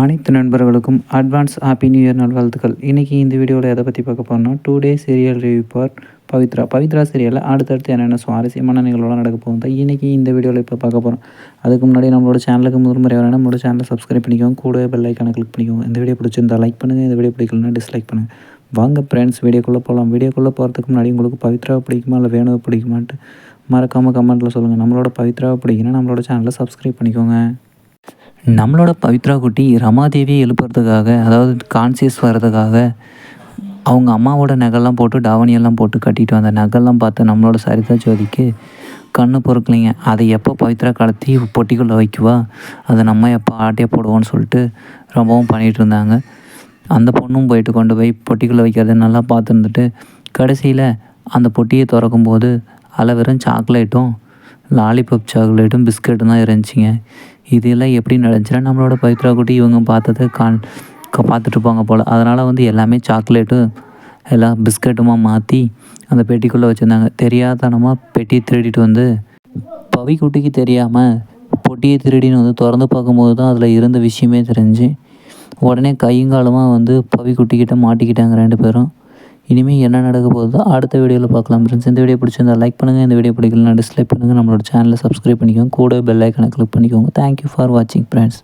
அனைத்து நண்பர்களுக்கும் advance happy new year நல்வாழ்த்துக்கள். இன்றைக்கி இந்த வீடியோவில் எதை பற்றி பார்க்க போகிறோம்னா டூ டே சீரியல் ரிவ்யூ பார் பவித்ரா. பவித்ரா சீரியலில் அடுத்தடுத்து என்னென்ன சுவாரஸ்யமான நிகழ்வுலாம் நடக்க தான் இன்றைக்கி இந்த வீடியோவில் இப்போ பார்க்க போகிறோம் அதுக்கு முன்னாடி நம்மளோட சேனலுக்கு முதல் முறை வரணும் நம்மளோட சேனலை சப்ஸ்கிரைப் பண்ணிக்கோங்க. கூட பெல் ஐக்கானை கிளிக் பண்ணிக்கோங்க. இந்த வீடியோ பிடிச்சிருந்தா லைக் பண்ணுங்கள் இந்த வீடியோ பிடிக்கலன்னா டிஸ்லைக் பண்ணுங்கள் வாங்க ஃப்ரெண்ட்ஸ் வீடியோக்குள்ளே போகலாம் வீடியோக்குள்ளே போகிறதுக்கு முன்னாடி உங்களுக்கு பவித்ராவை பிடிக்குமா இல்லை வேணுவை பிடிக்குமான்ட்டு மறக்காமல் கமெண்ட்டில் சொல்லுங்கள் நம்மளோட பவித்ராவை பிடிக்குன்னா நம்மளோட சேனலை சப்ஸ்கிரைப் பண்ணிக்கோங்க. நம்மளோட பவித்ரா குட்டி ரமாதேவியை எழுப்புறதுக்காக அதாவது கான்சியஸ் வர்றதுக்காக அவங்க அம்மாவோட நகைலாம் போட்டு டாவணியெல்லாம் போட்டு கட்டிட்டு வந்த நகைலாம் பார்த்து நம்மளோட சரிதா ஜோதிக்கு கண்ணு பொறுக்கலைங்க. அதை எப்போ பவித்ரா கலத்தி பொட்டிக்குள்ளே வைக்குவா? அதை நம்ம எப்போ ஆட்டே போடுவோம்னு சொல்லிட்டு ரொம்பவும் பண்ணிகிட்டு இருந்தாங்க. அந்த பொண்ணும் போயிட்டு கொண்டு போய் பொட்டிக்குள்ளே வைக்கிறத நல்லா பார்த்துருந்துட்டு கடைசியில் அந்த பொட்டியை திறக்கும்போது அதில் வெறும் சாக்லேட்டும் லாலிபப் சாக்லேட்டும் பிஸ்கட்டும் தான் இருந்துச்சுங்க. இதெல்லாம் எப்படி நடந்துச்சுன்னா நம்மளோட பவித்ரா குட்டி இவங்க பார்த்தது கான் பார்த்துட்ருப்பாங்க போல். அதனால் வந்து எல்லாமே சாக்லேட்டும் எல்லாம் பிஸ்கட்டுமா மாற்றி அந்த பெட்டிக்குள்ளே வச்சுருந்தாங்க. தெரியாதனமாக பெட்டியை திருடிட்டு வந்து பவிக்குட்டிக்கு தெரியாமல் பொட்டியை திருடின்னு வந்து திறந்து பார்க்கும்போது தான் அதில் இருந்த விஷயமே தெரிஞ்சு உடனே கையங்காலமாக வந்து பவிக்குட்டிக்கிட்ட மாட்டிக்கிட்டாங்க ரெண்டு பேரும். இனிமேல் என்ன நடக்க போகுதோ அடுத்த வீடியோவில் பார்க்கலாம் ஃப்ரெண்ட்ஸ் இந்த வீடியோ பிடிச்சிருந்தா லைக் பண்ணுங்கள் இந்த வீடியோ பிடிக்கலனா டிஸ்லைக் பண்ணுங்கள் நம்மளோட சேனலை சப்ஸ்கிரைப் பண்ணிக்கோங்க. கூட பெல் ஐக்கனை கிளிக் பண்ணிக்கோங்க. தேங்க்யூ ஃபார் வாட்சிங் ஃப்ரெண்ட்ஸ்